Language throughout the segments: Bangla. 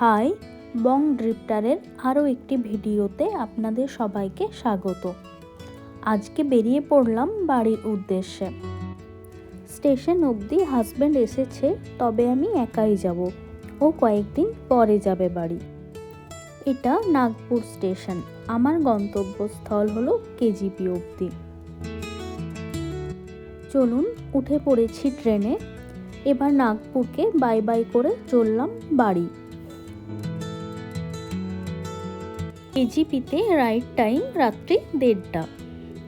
হাই, বং ড্রিফটারের আরও একটি ভিডিওতে আপনাদের সবাইকে স্বাগত। আজকে বেরিয়ে পড়লাম বাড়ির উদ্দেশ্যে। স্টেশন অবধি হাজব্যান্ড এসেছে, তবে আমি একাই যাব। ও কয়েকদিন পরে যাবে বাড়ি। এটা নাগপুর স্টেশন। আমার গন্তব্যস্থল হলো কেজিপি অবধি। চলুন, উঠে পড়েছি ট্রেনে। এবার নাগপুরকে বাই বাই করে চললাম বাড়ি। কেজিপিতে রাইড টাইম রাত্রি দেড়টা।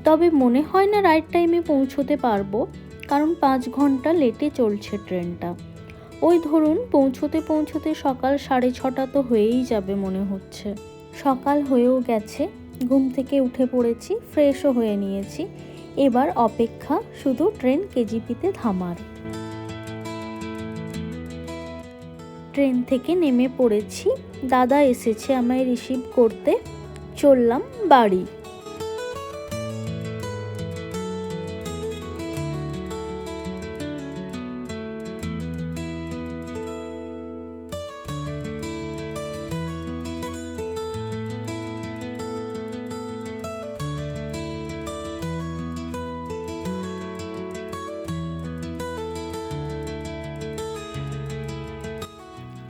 তবে মনে হয় না রাইট টাইমে পৌঁছতে পারব, কারণ পাঁচ ঘণ্টা লেটে চলছে ট্রেনটা। ওই ধরুন পৌঁছতে পৌঁছতে সকাল সাড়ে ছটা তো হয়েই যাবে মনে হচ্ছে। সকাল হয়েও গেছে, ঘুম থেকে উঠে পড়েছি, ফ্রেশও হয়ে নিয়েছি। এবার অপেক্ষা শুধু ট্রেন কেজিপিতে থামার। ট্রেন থেকে নেমে পড়েছি। দাদা এসেছে আমায় রিসিভ করতে। চললাম বাড়ি।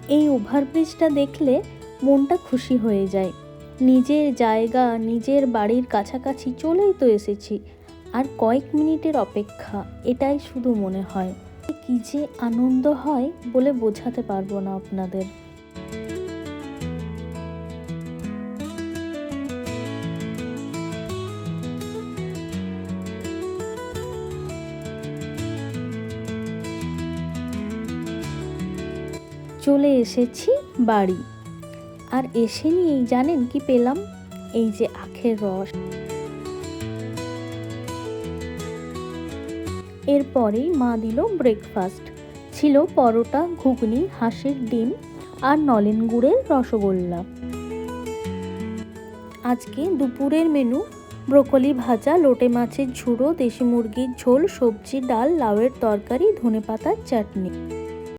এই ওভারব্রিজটা দেখলে মনটা খুশি হয়ে যায়। নিজের জায়গা, নিজের বাড়ির কাছাকাছি চলেই তো এসেছি। আর কয়েক মিনিটের অপেক্ষা, এটাই শুধু মনে হয়। কী যে আনন্দ হয় বলে বোঝাতে পারব না আপনাদের। চলে এসেছি বাড়ি। আর এসে নিয়েই জানেন কি পেলাম? এই যে আখের রস। এরপরেই মা দিল ব্রেকফাস্ট ছিল পরোটা, ঘুগনি, হাঁসের ডিম আর নলেন গুড়ের রসগোল্লা। আজকে দুপুরের মেনু, ব্রোকলি ভাজা, লোটে মাছের ঝুড়ো, দেশি মুরগির ঝোল, সবজি, ডাল, লাউয়ের তরকারি, ধনেপাতার চাটনি।